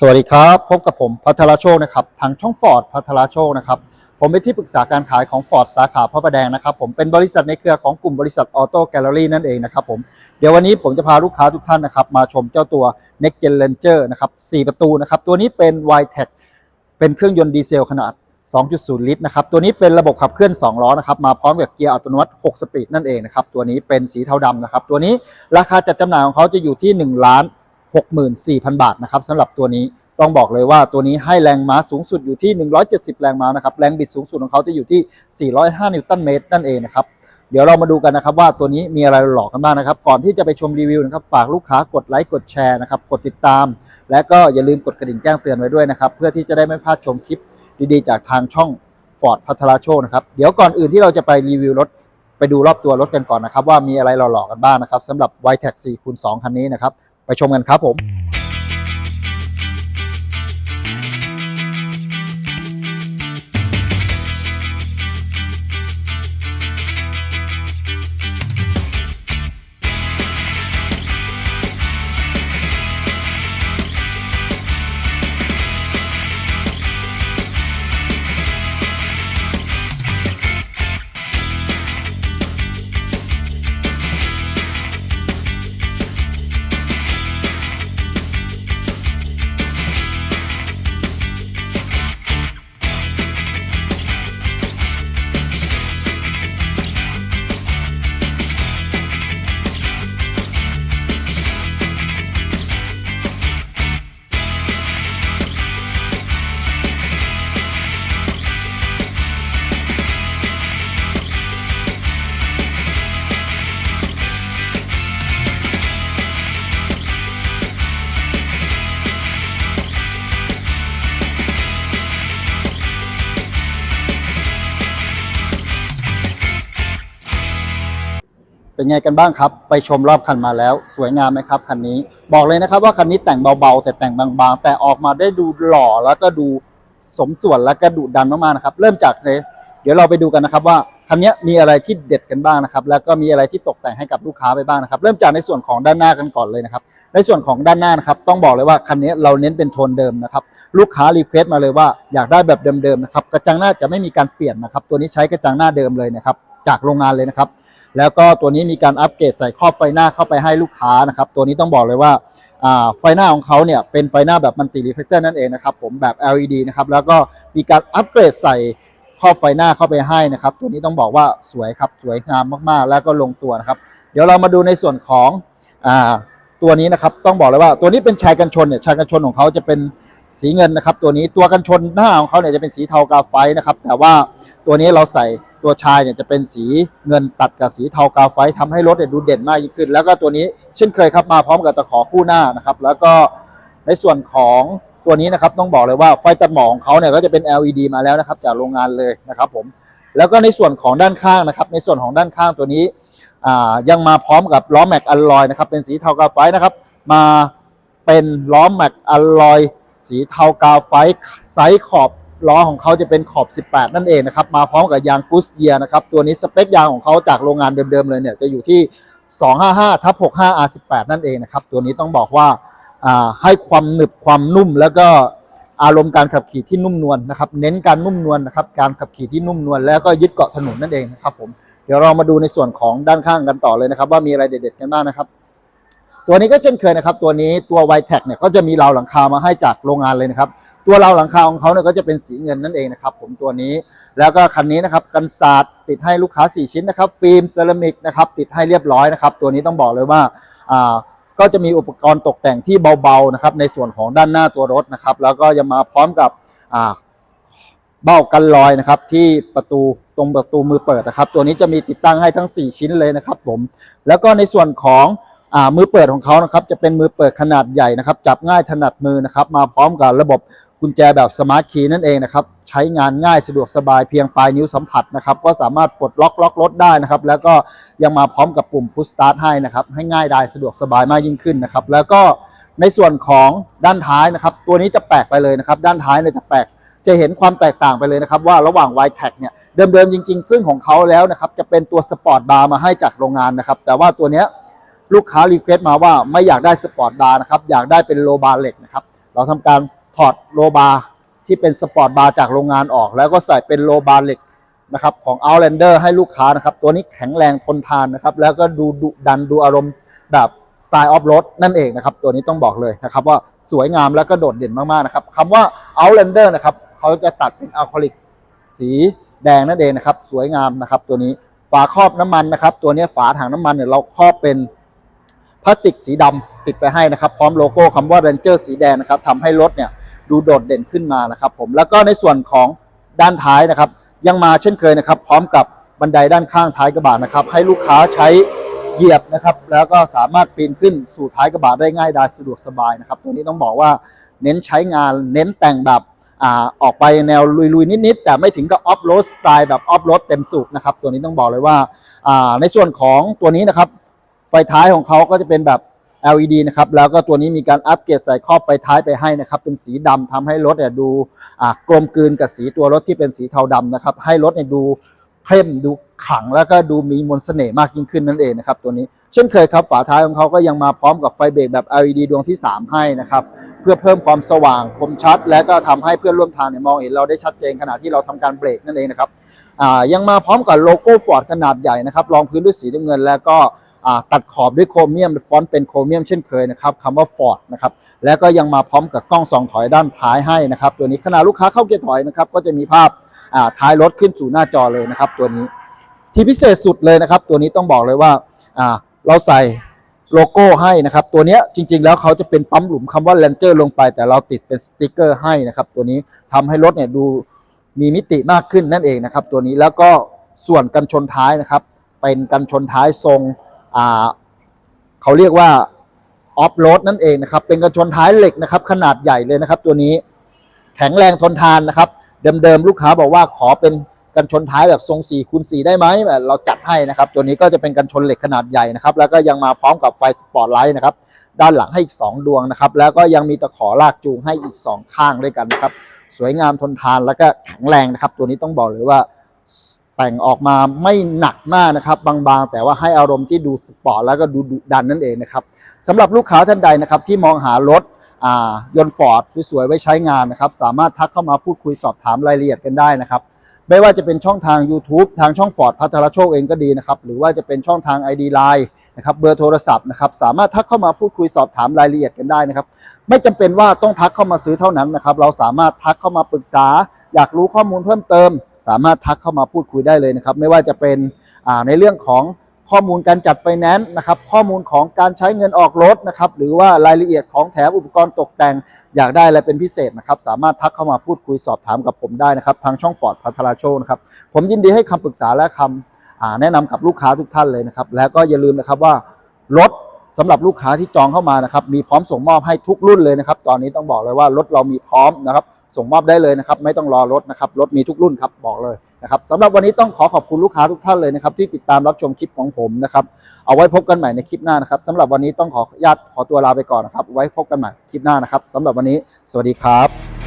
สวัสดีครับ พบกับผมพัทรโชคนะครับทางช่องฟอร์ดพัทรโชคนะครับ ผมเป็นที่ปรึกษาการขายของฟอร์ดสาขาพระประแดงนะครับ ผมเป็นบริษัทในเครือของกลุ่มบริษัทออโต้แกลเลอรี่นั่นเองนะครับผมเดี๋ยววันนี้ผมจะพาลูกค้าทุกท่านนะครับ มาชมเจ้าตัว Next Gen Ranger นะครับ 4 ประตูนะครับ ตัวนี้เป็น y t e c เป็นเครื่องยนต์ดีเซลขนาด 2.0 ลิตรนะครับ ตัวนี้เป็นระบบขับเคลื่อน 2 ล้อนะครับ มาพร้อมกับเกียร์อัตโนมัติ 6 สปีดนั่นเองนะครับ ตัวนี้เป็นสีเทาดำนะครับ ตัวนี้ราคาจัดจำหน่ายของเขาจะอยู่ที่1ล้าน 64,000 บาทนะครับสำหรับตัวนี้ต้องบอกเลยว่าตัวนี้ให้แรงม้าสูงสุดอยู่ที่ 170 แรงม้านะครับแรงบิดสูงสุดของเขาจะอยู่ที่ 405 นิวตันเมตรนั่นเองนะครับเดี๋ยวเรามาดูกันนะครับว่าตัวนี้มีอะไรหลอกกันบ้างนะครับ ก่อนที่จะไปชมรีวิวนะครับฝากลูกค้ากดไลค์กดแชร์นะครับกดติดตาม และก็อย่าลืมกดกระดิ่งแจ้งเตือนไว้ด้วยนะครับเพื่อที่จะได้ไม่พลาดชมคลิปดีๆ จากทางช่องฟอร์ดพัทราโชนะครับเดี๋ยวก่อนอื่นที่เราจะไปรีวิวรถไปดูรอบตัวรถกันก่อนนะครับว่ามีอะไรหลอๆกันบ้างนะครับสำหรับ y t e c 4คูณ2คันนี้นะครับ ไปชมกันครับผม เป็นไงกันบ้างครับ ไปชมรอบคันมาแล้ว สวยงามไหมครับคันนี้ บอกเลยนะครับว่าคันนี้แต่งเบาๆ แต่แต่งบางๆ แต่ออกมาได้ดูหล่อแล้วก็ดูสมส่วนแล้วก็ดุดันมากๆนะครับ เริ่มจากเลย เดี๋ยวเราไปดูกันนะครับว่าคันนี้มีอะไรที่เด็ดกันบ้างนะครับ แล้วก็มีอะไรที่ตกแต่งให้กับลูกค้าไปบ้างนะครับ เริ่มจากในส่วนของด้านหน้ากันก่อนเลยนะครับ ในส่วนของด้านหน้านะครับ ต้องบอกเลยว่าคันนี้เราเน้นเป็นโทนเดิมนะครับ ลูกค้ารีเควสต์มาเลยว่าอยากได้แบบเดิมๆนะครับ กระจังหน้าจะไม่มีการเปลี่ยนนะครับ ตัวนี้ใช้กระจังหน้าเดิมเลยนะครับจากโรงงานเลยนะครับ แล้วก็ตัวนี้มีการอัปเกรดใส่ครอบไฟหน้าเข้าไปให้ลูกค้านะครับ ตัวนี้ต้องบอกเลยว่าไฟหน้าของเขาเนี่ยเป็นไฟหน้าแบบมันติรีเฟกเตอร์นั่นเองนะครับผมแบบ LED นะครับแล้วก็มีการอัปเกรดใส่ครอบไฟหน้าเข้าไปให้นะครับ ตัวนี้ต้องบอกว่าสวยครับสวยงามมากๆ แล้วก็ลงตัวนะครับ เดี๋ยวเรามาดูในส่วนของอตัวนี้นะครับต้องบอกเลยว่าตัวนี้เป็นชายกันชนเนี่ยชายกันชนของเขาจะเป็นสีเงินนะครับ ตัวนี้ตัวกันชนหน้าของเขาเนี่ยจะเป็นสีเทากาไฟนะครับ แต่ว่าตัวนี้เราใส่ ตัวชายเนี่ยจะเป็นสีเงินตัดกับสีเทากาไฟทำให้รถเนี่ยดูเด่นมากยิ่งขึ้น แล้วก็ตัวนี้เช่นเคยครับมาพร้อมกับตะขอคู่หน้านะครับ แล้วก็ในส่วนของตัวนี้นะครับต้องบอกเลยว่าไฟตัดหมอกของเขาเนี่ยก็จะเป็น LED มาแล้วนะครับ จากโรงงานเลยนะครับผมแล้วก็ในส่วนของด้านข้างนะครับ ในส่วนของด้านข้างตัวนี้ยังมาพร้อมกับล้อแม็กอลลอยนะครับเป็นสีเทากาไฟนะครับ มาเป็นล้อแม็กอลลอยสีเทากาไฟไซส์ขอบ ล้อของเขาจะเป็นขอบ 18 นั่นเองนะครับ มาพร้อมกับยางกุสเยียนะครับ ตัวนี้สเปคยางของเขาจากโรงงานเดิมๆเลยเนี่ยจะอยู่ที่ 255ทับ65 R18 นั่นเองนะครับ ตัวนี้ต้องบอกว่าอ่าให้ความหนึบความนุ่ม แล้วก็อารมณ์การขับขี่ที่นุ่มนวลนะครับ เน้นการนุ่มนวลนะครับ การขับขี่ที่นุ่มนวลแล้วก็ยึดเกาะถนนนั่นเองนะครับผม เดี๋ยวเรามาดูในส่วนของด้านข้างกันต่อเลยนะครับ ว่ามีอะไรเด็ดๆกันบ้างนะครับ ตัวนี้ก็เช่นเคยนะครับ ตัวนี้ตัว y t e c เนี่ยก็จะมีราวหลังคามาให้จากโรงงานเลยนะครับ ตัวราวหลังคาของเขาเนี่ยก็จะเป็นสีเงินนั่นเองนะครับ ผมตัวนี้แล้วก็คันนี้นะครับกันศาสตร์ติดให้ลูกค้า 4 ชิ้นนะครับ ฟิล์มเซรามิกนะครับติดให้เรียบร้อยนะครับ ตัวนี้ต้องบอกเลยว่าอ่าก็จะมีอุปกรณ์ตกแต่งที่เบาๆนะครับในส่วนของด้านหน้าตัวรถนะครับ แล้วก็ยังมาพร้อมกับอ่าเบ้ากันลอยนะครับที่ประตูตรงประตูมือเปิดนะครับ ตัวนี้จะมีติดตั้งให้ทั้ง 4 ชิ้นเลยนะครับ ผม แล้วก็ในส่วนของ อ่ามือเปิดของเขานะครับจะเป็นมือเปิดขนาดใหญ่นะครับ จับง่ายถนัดมือนะครับ มาพร้อมกับระบบกุญแจแบบสมาร์ทคีย์นั่นเองนะครับ ใช้งานง่ายสะดวกสบายเพียงปลายนิ้วสัมผัสนะครับ ก็สามารถปลดล็อกล็อกรถได้นะครับ แล้วก็ยังมาพร้อมกับปุ่ม push start ให้นะครับ ให้ง่ายได้สะดวกสบายมากยิ่งขึ้นนะครับ แล้วก็ในส่วนของด้านท้ายนะครับ ตัวนี้จะแปลกไปเลยนะครับ ด้านท้ายเนี่ยจะแปลกจะเห็นความแตกต่างไปเลยนะครับ ว่าระหว่าง y t e c เนี่ยเดิมๆจริง ๆ ซึ่งของเขาแล้วนะครับจะเป็นตัวสปอร์ตบาร์มาให้จากโรงงานนะครับ แต่ว่าตัวเนี้ย ลูกค้ารีเควสต์มาว่าไม่อยากได้สปอร์ตบาร์นะครับ อยากได้เป็นโลบาร์เหล็กนะครับ เราทำการถอดโลบาร์ที่เป็นสปอร์ตบาร์จากโรงงานออก แล้วก็ใส่เป็นโลบาร์เหล็กนะครับของ Outlander ให้ลูกค้านะครับ ตัวนี้แข็งแรงทนทานนะครับ แล้วก็ดูดุดันดูอารมณ์แบบสไตล์ออฟโรดนั่นเองนะครับ ตัวนี้ต้องบอกเลยนะครับว่าสวยงามแล้วก็โดดเด่นมากๆนะครับคำว่า Outlander นะครับเขาจะตัดเป็นอะคริลิกสีแดงนั่นเองนะครับ สวยงามนะครับ ตัวนี้ฝาครอบน้ำมันนะครับ ตัวนี้ฝาถังน้ำมันเนี่ยเราครอบเป็น พลาสติกสีดำติดไปให้นะครับ พร้อมโลโก้คำว่า Ranger สีแดงนะครับทำให้รถเนี่ยดูโดดเด่นขึ้นมานะครับ ผมแล้วก็ในส่วนของด้านท้ายนะครับ ยังมาเช่นเคยนะครับ พร้อมกับบันไดด้านข้างท้ายกระบะนะครับ ให้ลูกค้าใช้เหยียบนะครับ แล้วก็สามารถปีนขึ้นสู่ท้ายกระบะได้ง่ายดายสะดวกสบายนะครับ ตัวนี้ต้องบอกว่าเน้นใช้งานเน้นแต่งแบบอ่าออกไปแนวลุยๆ นิด ๆ แต่ไม่ถึงกับออฟโรดสไตล์แบบออฟโรดเต็มสูบนะครับ ตัวนี้ต้องบอกเลยว่าอ่าในส่วนของตัวนี้นะครับ ไฟท้ายของเขาก็จะเป็นแบบ LED นะครับ แล้วก็ตัวนี้มีการอัปเกรดใส่ครอบไฟท้ายไปให้นะครับ เป็นสีดำทำให้รถเนี่ยดูกลมกลืนกับสีตัวรถที่เป็นสีเทาดำนะครับ ให้รถเนี่ยดูเข้มดูขลังแล้วก็ดูมีมนต์เสน่ห์มากยิ่งขึ้นนั่นเองนะครับตัวนี้เช่นเคยครับฝาท้ายของเขาก็ยังมาพร้อมกับไฟเบรกแบบ LED ดวงที่ 3 ให้นะครับ เพื่อเพิ่มความสว่างคมชัด และก็ทำให้เพื่อนร่วมทางเนี่ยมองเห็นเราได้ชัดเจนขณะที่เราทำการเบรกนั่นเองนะครับยังมาพร้อมกับโลโก้ฟอร์ดขนาดใหญ่นะครับรองพื้นด้วยสีน้ำเงินแล้วก็ ตัดขอบด้วยโครเมียมฟอนต์เป็นโครเมียมเช่นเคยนะครับคำว่า Ford นะครับแล้วก็ยังมาพร้อมกับกล้องส่องถอยด้านท้ายให้นะครับ ตัวนี้ขณะลูกค้าเข้าเกียร์ถอยนะครับก็จะมีภาพท้ายรถขึ้นสู่หน้าจอเลยนะครับตัวนี้ที่พิเศษสุดเลยนะครับ ตัวนี้ต้องบอกเลยว่าเราใส่โลโก้ให้นะครับ ตัวนี้จริง ๆ แล้วเขาจะเป็นปั๊มหลุมคำว่า Ranger ลงไป แต่เราติดเป็นสติกเกอร์ให้นะครับ ตัวนี้ทำให้รถเนี่ยดูมีมิติมากขึ้นนั่นเองนะครับ ตัวนี้แล้วก็ส่วนกันชนท้ายนะครับ เป็นกันชนท้ายทรง เขาเรียกว่าออฟโรดนั่นเองนะครับ เป็นกันชนท้ายเหล็กนะครับ ขนาดใหญ่เลยนะครับ ตัวนี้แข็งแรงทนทานนะครับ เดิมๆลูกค้าบอกว่าขอเป็นกันชนท้ายแบบทรง4คูณ4ได้ไหมแบบเราจัดให้นะครับ ตัวนี้ก็จะเป็นกันชนเหล็กขนาดใหญ่นะครับ แล้วก็ยังมาพร้อมกับไฟสปอตไลท์นะครับ ด้านหลังให้อีก 2 ดวงนะครับ แล้วก็ยังมีตะขอลากจูงให้อีก 2 ข้างด้วยกันนะครับ สวยงามทนทานแล้วก็แข็งแรงนะครับ ตัวนี้ต้องบอกเลยว่า แต่งออกมาไม่หนักมากนะครับ บางๆ แต่ว่าให้อารมณ์ที่ดูสปอร์ตแล้วก็ดูดุดันนั่นเองนะครับสำหรับลูกค้าท่านใดนะครับที่มองหารถอ่ายนต์ฟอร์ดสวยๆ ไว้ใช้งานนะครับ สามารถทักเข้ามาพูดคุยสอบถามรายละเอียดกันได้นะครับ ไม่ว่าจะเป็นช่องทาง YouTube ทางช่องฟอร์ดพัทรโชคเองก็ดีนะครับ หรือว่าจะเป็นช่องทาง ID Line นะครับเบอร์โทรศัพท์นะครับสามารถทักเข้ามาพูดคุยสอบถามรายละเอียดกันได้นะครับ ไม่จำเป็นว่าต้องทักเข้ามาซื้อเท่านั้นนะครับ เราสามารถทักเข้ามาปรึกษา อยากรู้ข้อมูลเพิ่มเติม สามารถทักเข้ามาพูดคุยได้เลยนะครับ ไม่ว่าจะเป็นในเรื่องของข้อมูลการจัดไฟแนนซ์นะครับข้อมูลของการใช้เงินออกรถนะครับหรือว่ารายละเอียดของแถมอุปกรณ์ตกแต่ง อยากได้อะไรเป็นพิเศษนะครับสามารถทักเข้ามาพูดคุยสอบถามกับผมได้นะครับทางช่องฟอร์ดพัทราโชนะครับผมยินดีให้คำปรึกษาและคำอ่าแนะนำกับลูกค้าทุกท่านเลยนะครับแล้วก็อย่าลืมนะครับว่ารถ สำหรับลูกค้าที่จองเข้ามานะครับมีพร้อมส่งมอบให้ทุกรุ่นเลยนะครับ ตอนนี้ต้องบอกเลยว่ารถเรามีพร้อมนะครับ ส่งมอบได้เลยนะครับ ไม่ต้องรอรถนะครับรถมีทุกรุ่นครับบอกเลยนะครับสำหรับวันนี้ต้องขอขอบคุณลูกค้าทุกท่านเลยนะครับ ที่ติดตามรับชมคลิปของผมนะครับ เอาไว้พบกันใหม่ในคลิปหน้านะครับสำหรับวันนี้ต้องขอญาตขอตัวลาไปก่อนนะครับ ไว้พบกันใหม่คลิปหน้านะครับสำหรับวันนี้ สวัสดีครับ